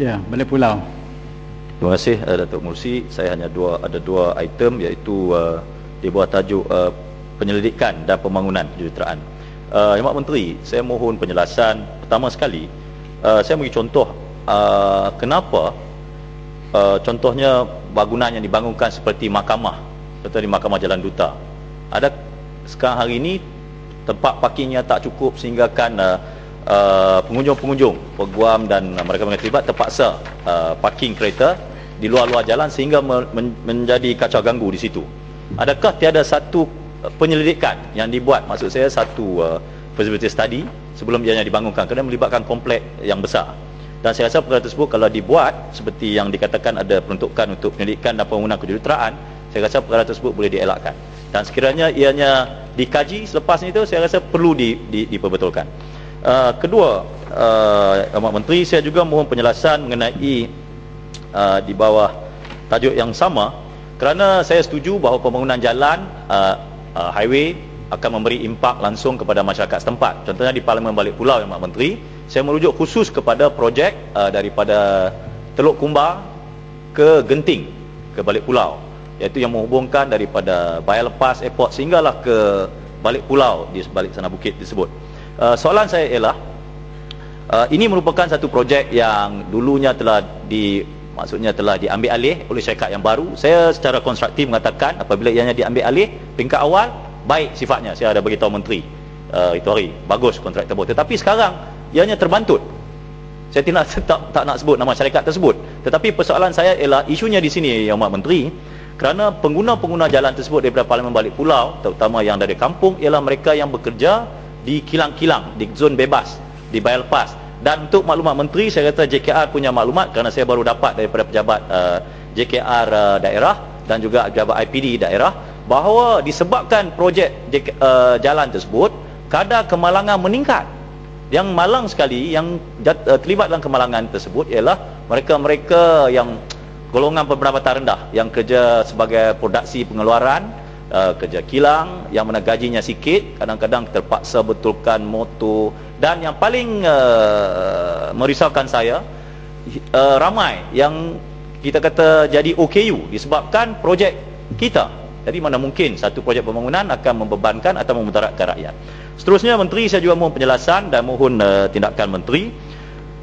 Ya, balik pulau. Terima kasih uh, Datuk Mursi. Saya hanya dua ada dua item iaitu uh, di bawah tajuk uh, penyelidikan dan pembangunan kejuruteraan. Uh, Yang Menteri, saya mohon penjelasan pertama sekali. Uh, saya bagi contoh uh, kenapa uh, contohnya bangunan yang dibangunkan seperti mahkamah, contoh di mahkamah Jalan Duta. Ada sekarang hari ini tempat parkingnya tak cukup sehingga kan uh, uh, pengunjung-pengunjung peguam dan uh, mereka yang terlibat terpaksa uh, parking kereta di luar-luar jalan sehingga me men menjadi kacau ganggu di situ. Adakah tiada satu uh, penyelidikan yang dibuat maksud saya satu uh, feasibility study sebelum ianya dibangunkan kerana melibatkan komplek yang besar. Dan saya rasa perkara tersebut kalau dibuat seperti yang dikatakan ada peruntukan untuk penyelidikan dan pembangunan kejuruteraan, saya rasa perkara tersebut boleh dielakkan. Dan sekiranya ianya dikaji selepas itu saya rasa perlu di, di, diperbetulkan. Uh, kedua, uh, Ahmad Menteri, saya juga mohon penjelasan mengenai uh, di bawah tajuk yang sama kerana saya setuju bahawa pembangunan jalan uh, uh, highway akan memberi impak langsung kepada masyarakat setempat. Contohnya di Parlimen Balik Pulau, Ahmad Menteri, saya merujuk khusus kepada projek uh, daripada Teluk Kumbar ke Genting, ke Balik Pulau iaitu yang menghubungkan daripada Bayar Lepas Airport sehinggalah ke Balik Pulau di sebalik sana bukit disebut. Uh, soalan saya ialah uh, ini merupakan satu projek yang dulunya telah di maksudnya telah diambil alih oleh syarikat yang baru. Saya secara konstruktif mengatakan apabila ianya diambil alih peringkat awal baik sifatnya. Saya ada beritahu menteri uh, itu hari. Bagus kontrak tersebut. Tetapi sekarang ianya terbantut. Saya tidak tak, tak nak sebut nama syarikat tersebut. Tetapi persoalan saya ialah isunya di sini yang Mak Menteri kerana pengguna-pengguna jalan tersebut daripada Parlimen Balik Pulau terutama yang dari kampung ialah mereka yang bekerja di kilang-kilang di zon bebas di lepas dan untuk maklumat menteri saya kata JKR punya maklumat kerana saya baru dapat daripada pejabat uh, JKR uh, daerah dan juga pejabat IPD daerah bahawa disebabkan projek JK, uh, jalan tersebut kadar kemalangan meningkat. Yang malang sekali yang jat, uh, terlibat dalam kemalangan tersebut ialah mereka-mereka yang golongan pendapatan rendah yang kerja sebagai produksi pengeluaran uh, kerja kilang yang mana gajinya sikit kadang-kadang terpaksa betulkan motor. Dan yang paling uh, merisaukan saya uh, ramai yang kita kata jadi OKU disebabkan projek kita. Jadi mana mungkin satu projek pembangunan akan membebankan atau memudaratkan rakyat. Seterusnya menteri saya juga mohon penjelasan dan mohon uh, tindakan menteri.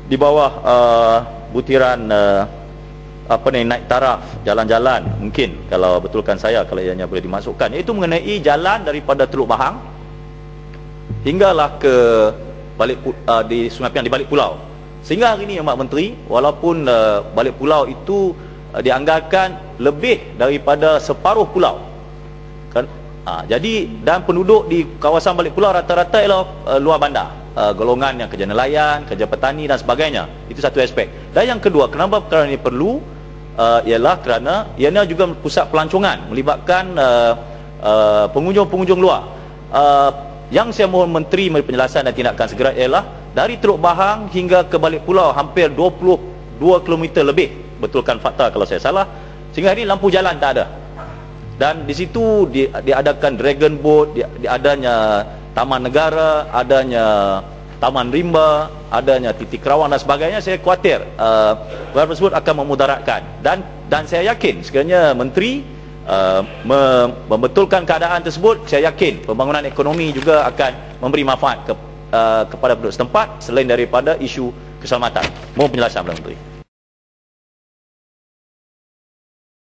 Di bawah uh, butiran uh, apa ni naik taraf jalan-jalan mungkin kalau betulkan saya kalau ianya boleh dimasukkan iaitu mengenai jalan daripada Teluk Bahang hinggalah ke balik uh, di Sungai Piang di balik pulau sehingga hari ini Mak Menteri walaupun uh, balik pulau itu uh, dianggarkan lebih daripada separuh pulau kan uh, jadi dan penduduk di kawasan balik pulau rata-rata ialah uh, luar bandar uh, golongan yang kerja nelayan, kerja petani dan sebagainya. Itu satu aspek. Dan yang kedua, kenapa perkara ini perlu? Uh, ialah kerana ianya juga pusat pelancongan melibatkan uh, uh, pengunjung-pengunjung luar. Uh, yang saya mohon menteri memberi penjelasan dan tindakan segera ialah dari Teluk Bahang hingga ke balik pulau hampir 22 km lebih. Betulkan fakta kalau saya salah. Sehingga hari lampu jalan tak ada. Dan di situ di, diadakan dragon boat, di, di adanya taman negara, adanya taman rimba, adanya titik rawan dan sebagainya, saya khawatir uh, tersebut akan memudaratkan. Dan dan saya yakin sekiranya menteri uh, membetulkan keadaan tersebut, saya yakin pembangunan ekonomi juga akan memberi manfaat ke, uh, kepada penduduk setempat selain daripada isu keselamatan. Mohon penjelasan Menteri.